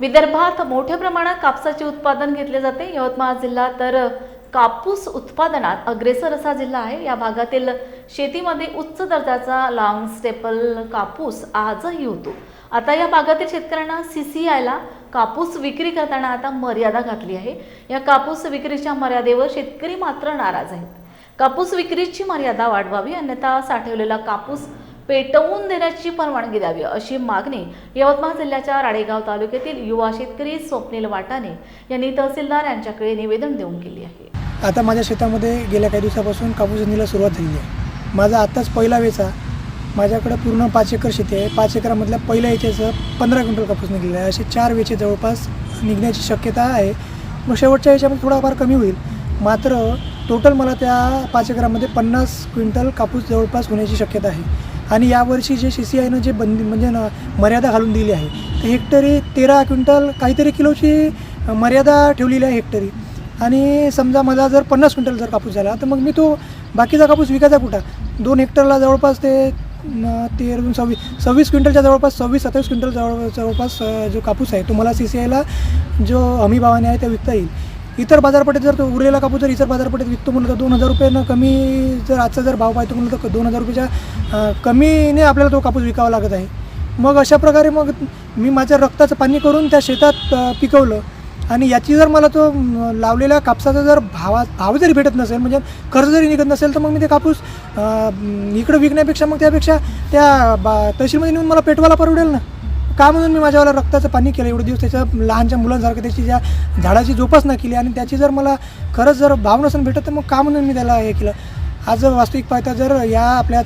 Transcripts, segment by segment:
विदर्भात मोठ्या प्रमाणात कापसाचे उत्पादन घेतले जाते. यवतमाळ जिल्हा तर कापूस उत्पादनात अग्रेसर असा जिल्हा आहे. या भागातील शेतीमध्ये उच्च दर्जाचा लॉंग स्टेपल कापूस आजही होतो. आता या भागातील शेतकऱ्यांना सी सी आयला कापूस विक्री करताना आता मर्यादा घातली आहे. या कापूस विक्रीच्या मर्यादेवर शेतकरी मात्र नाराज आहेत. कापूस विक्रीची मर्यादा वाढवावी अन्यथा साठवलेला कापूस पेटवून देण्याची परवानगी द्यावी अशी मागणी यवतमाळ जिल्ह्याच्या राळेगाव तालुक्यातील युवा शेतकरी स्वप्नील वाटाणे यांनी तहसीलदार यांच्याकडे निवेदन देऊन केली आहे. आता माझ्या शेतामध्ये गेल्या काही दिवसापासून कापूस निघायला सुरुवात झालेली आहे. माझा आत्ताच पहिला वेचा. माझ्याकडे पूर्ण पाच एकर शेती आहे. पाच एकरामधल्या पहिल्या याच्याचं पंधरा क्विंटल कापूस निघलेला आहे. असे चार वेचे जवळपास निघण्याची शक्यता आहे. मग शेवटच्या याच्यामध्ये थोडाफार कमी होईल. मात्र टोटल मला त्या पाच एकरामध्ये पन्नास क्विंटल कापूस जवळपास होण्याची शक्यता आहे. आणि यावर्षी जे सी सी आयनं जे बंदी म्हणजे ना मर्यादा घालून दिली आहे ते हेक्टरी तेरा क्विंटल काहीतरी किलोची मर्यादा ठेवलेली आहे हेक्टरी. आणि समजा मला जर पन्नास क्विंटल जर कापूस झाला तर मग मी तो बाकीचा कापूस विकायचा कुठं? दोन हेक्टरला जवळपास ते न, तेरा दोन सव्वीस सव्वीस क्विंटलच्या जवळपास सव्वीस सत्तावीस क्विंटल जवळ जवळपास जो कापूस आहे तो मला सी सी आयला जो हमी भावाने आहे ते विकता येईल. इतर बाजारपेठेत जर तो उरलेला कापूस जर इतर बाजारपेठेत विकतो म्हणलं तर दोन हजार रुपयानं कमी जर आजचा जर भाव पाहतो म्हणलं तर दोन हजार रुपयाच्या कमीने आपल्याला तो कापूस विकावा लागत आहे. मग अशा प्रकारे मग मी माझ्या रक्ताचं पाणी करून त्या शेतात पिकवलं. आणि याची जर मला तो लावलेल्या कापसाचा जर भावा भाव जरी भेटत नसेल म्हणजे कर्ज जरी निघत नसेल तर मग मी ते कापूस इकडं विकण्यापेक्षा मग त्यापेक्षा त्या बा तहसीलमध्ये नेऊन मला पेटवायला परवडेल ना? का म्हणून मी माझ्यावर रक्ताचं पाणी केलं. एवढे दिवस त्याच्या लहानच्या मुलांसारखं त्याची ज्या झाडाची जोपासना केली आणि त्याची जर मला खरंच जर भाव नसून भेटत तर मग का म्हणून मी त्याला हे केलं. आज जर वास्तविक पाहता जर या आपल्या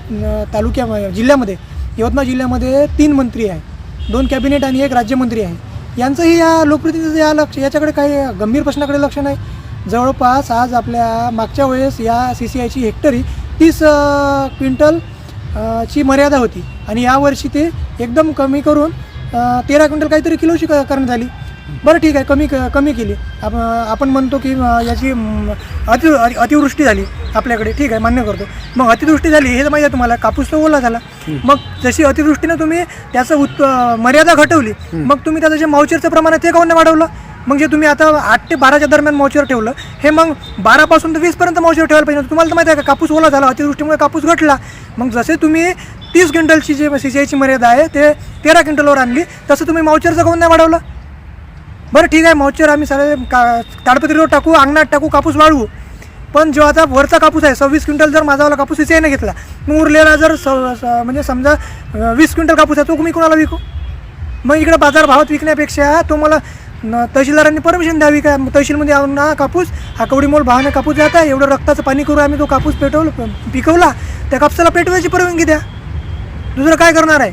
तालुक्या जिल्ह्यामध्ये यवतमाळ जिल्ह्यामध्ये तीन मंत्री आहे दोन कॅबिनेट आणि एक राज्यमंत्री आहे. यांचंही या लोकप्रतिनिधीचं या लक्ष याच्याकडे काही गंभीर प्रश्नाकडे लक्ष नाही. जवळपास आज आपल्या मागच्या वेळेस या सी सी आयची हेक्टरी तीस क्विंटल ची मर्यादा होती. आणि यावर्षी ते एकदम कमी करून तेरा क्विंटल काहीतरी किलोची क करण्यात आली. बरं ठीक आहे. कमी क- कमी केली. आप आपण म्हणतो की याची अति अति- अतिवृष्टी झाली आपल्याकडे. ठीक आहे मान्य करतो. मग अतिवृष्टी झाली हे माहिती आहे तुम्हाला. कापूस तर ओला झाला. मग जशी अतिवृष्टीनं तुम्ही त्याचं उत् मर्यादा घटवली मग तुम्ही त्याचं जे मावचरचं प्रमाण आहे ते काऊन वाढवलं? मग जे तुम्ही आता आठ ते बाराच्या दरम्यान मावचर ठेवलं हे मग बारापासून तर वीसपर्यंत मावचर ठेवायला पाहिजे. तुम्हाला तर माहिती आहे का कापूस ओला झाला अतिवृष्टीमुळे कापूस घटला. मग जसे तुम्ही तीस क्विंटलची जे सी सी आयची मर्यादा आहे ते तेरा क्विंटलवर आणली. तसं तुम्ही मावचरचं काऊन नाही वाढवलं? बरं ठीक आहे मावचर आम्ही सगळे का ताडपत्रीवर टाकू अंगणात टाकू कापूस वाढवू पण जो आता वरचा कापूस आहे सव्वीस क्विंटल जर माझावाला कापूस सी घेतला मग उरलेला जर स म्हणजे समजा वीस क्विंटल कापूस आहे तो मी कोणाला विकू? मग इकडे बाजार भावात विकण्यापेक्षा तो मला तहसीलदारांनी परमिशन द्यावी का? तहसीलमध्ये आणून ना कापूस हा कवडी मोल भावाने कापूस जात आहे एवढं रक्ताचं पाणी करून आम्ही तो कापूस पेटवलं पिकवला त्या कापसाला पेटवायची परवानगी द्या. दुसरं काय करणार आहे?